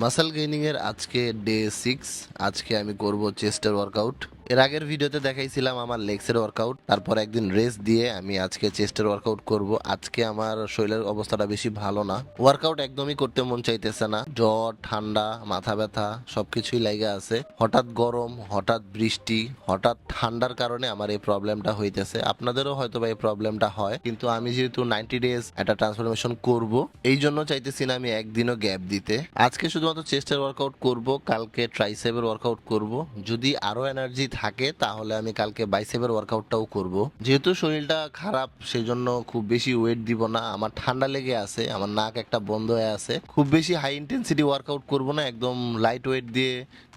Muscle gaining এর আজকে day six আজকে আমি করব চেস্টের ওয়ার্কআউট এর আগের ভিডিওতে দেখাইছিলাম আমার লেগসের ওয়ার্কআউট তারপর একদিন রেস্ট দিয়ে আমি আজকে চেস্টের ওয়ার্কআউট করব। আজকে আমার শরীরের অবস্থাটা বেশি ভালো না। ওয়ার্কআউট একদমই করতে মন চাইতেছে না। জ্বর, ঠান্ডা, মাথা ব্যথা সবকিছুই লাগে আছে। হঠাৎ গরম, হঠাৎ বৃষ্টি, হঠাৎ ঠান্ডার কারণে আমার এই প্রবলেমটা হইতেছে। আপনাদেরও হয়তো বা এই প্রবলেমটা হয়, কিন্তু আমি যেহেতু নাইনটি ডেজ একটা ট্রান্সফরমেশন করব, এই জন্য চাইতেছি না আমি একদিনও গ্যাপ দিতে। আজকে শুধুমাত্র চেস্টের ওয়ার্কআউট করব, কালকে ট্রাইসেপের ওয়ার্কআউট করব। যদি আরও এনার্জি থাকে, তাহলে আমি কালকে বাইসেপের ওয়ার্কআউটটাও করব। যেহেতু শরীরটা খারাপ সেই জন্য খুব বেশি ওয়েট দিব না। আমার ঠান্ডা লেগে আছে, আমার নাক একটা বন্ধ হয়ে আছে। খুব বেশি হাই ইন্টেন্সিটি ওয়ার্কআউট করব না, একদম লাইট ওয়েট দিয়ে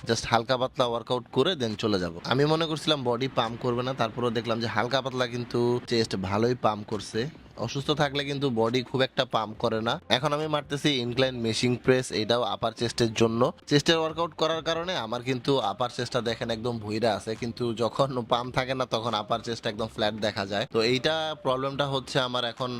জাস্ট হালকা পাতলা ওয়ার্কআউট করে দেন চলে যাব। আমি মনে করছিলাম বডি পাম্প করবে না, তারপরেও দেখলাম যে হালকা পাতলা কিন্তু চেস্ট ভালোই পাম্প করছে। অসুস্থ থাকলে কিন্তু বডি খুব একটা পাম্প করে না। এখন আমি মারতেছি ইনক্লাইন মেশিং প্রেস এটাও আপার চেস্টের জন্য। চেস্টের ওয়ার্কআউট করার কারণে আমার কিন্তু আপার চেস্টটা দেখেন একদম ভুইরা আছে, কিন্তু যখন পাম্প থাকে না তখন আপার চেস্ট একদম ফ্ল্যাট দেখা যায়। তো এইটা প্রবলেমটা হচ্ছে আমার এখন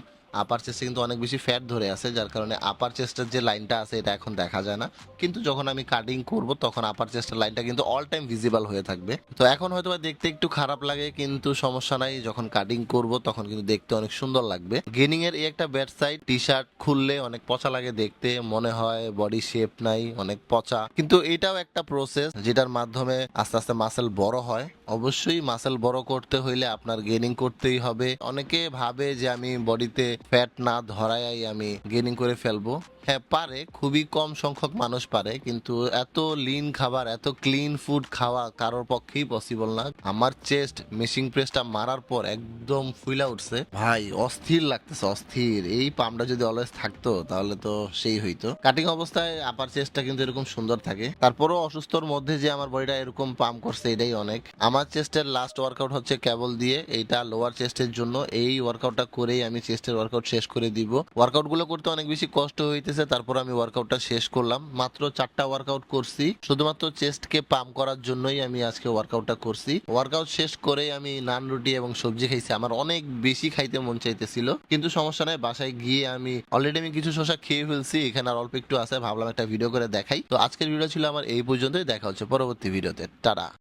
আপার চেস্টে কিন্তু অনেক বেশি ফ্যাট ধরে আছে, যার কারণে আপার চেস্টের যে লাইনটা আছে, এটা এখন দেখা যায় না। কিন্তু যখন আমি কাটিং করব, তখন আপার চেস্টের লাইনটা কিন্তু অল টাইম ভিজিবল হয়ে থাকবে। তো এখন হয়তো দেখতে একটু খারাপ লাগে, কিন্তু সমস্যা নাই, যখন কাটিং করব, তখন কিন্তু দেখতে অনেক সুন্দর লাগবে। গেনিং এর এই একটা ব্যাট সাইড টি শার্ট খুললে অনেক পচা লাগে দেখতে, মনে হয় বডি শেপ নাই, অনেক পচা। কিন্তু এটাও একটা প্রসেস যেটার মাধ্যমে আস্তে আস্তে মাসেল বড় হয়। অবশ্যই মাসেল বড় করতে হইলে আপনার গেনিং করতেই হবে। অনেকে ভাবে যে আমি বডিতে ফ্যাট না ধরাই আমি গেনিং করে ফেলব। হ্যাঁ পারে, খুবই কম সংখ্যক মানুষ পারে, কিন্তু এত লিন খাবার, এত ক্লিন ফুড খাওয়া কারোর পক্ষেই পসিবল না। আমার চেস্ট মেশিং প্রেসটা মারার পর একদম ফুইলা উঠছে। ভাই, অস্থির লাগতেছে, অস্থির। এই পামটা যদি অলওয়েজ থাকতো, তাহলে তো সেই হইতো। কাটিং অবস্থায় আপার চেস্টটা কিন্তু এরকম সুন্দর থাকে। তারপরও অসুস্থর মধ্যে যে আমার বডিটা এরকম পাম্প করছে, এটাই অনেক। আমার চেস্টের লাস্ট ওয়ার্কআউট হচ্ছে কেবল দিয়ে, এইটা লোয়ার চেস্টের জন্য। এই ওয়ার্কআউটটা করেই আমি চেস্টের ওয়ার্কআউট শেষ করে দিব। ওয়ার্কআউটগুলো করতে অনেক বেশি কষ্ট হইতেছে তারপর আমি ওয়ার্কআউটটা শেষ করলাম। মাত্র চারটা ওয়ার্কআউট করছি। শুধুমাত্র চেস্টকে পাম্প করার জন্যই আমি আজকে ওয়ার্কআউটটা করছি। ওয়ার্কআউট শেষ করে আমি নান, রুটি এবং সবজি খাইছি। আমার অনেক বেশি খাইতে মন চাইতেছিল। কিন্তু সমস্যা নাই, বাসায় গিয়ে আমি অলরেডি আমি কিছু শশা খেয়ে ফেলছি। এখানে আর অল্প একটু আছে, ভাবলাম একটা ভিডিও করে দেখাই। তো আজকের ভিডিও ছিল আমার এই পর্যন্তই। দেখা হচ্ছে পরবর্তী ভিডিওতে টাটা।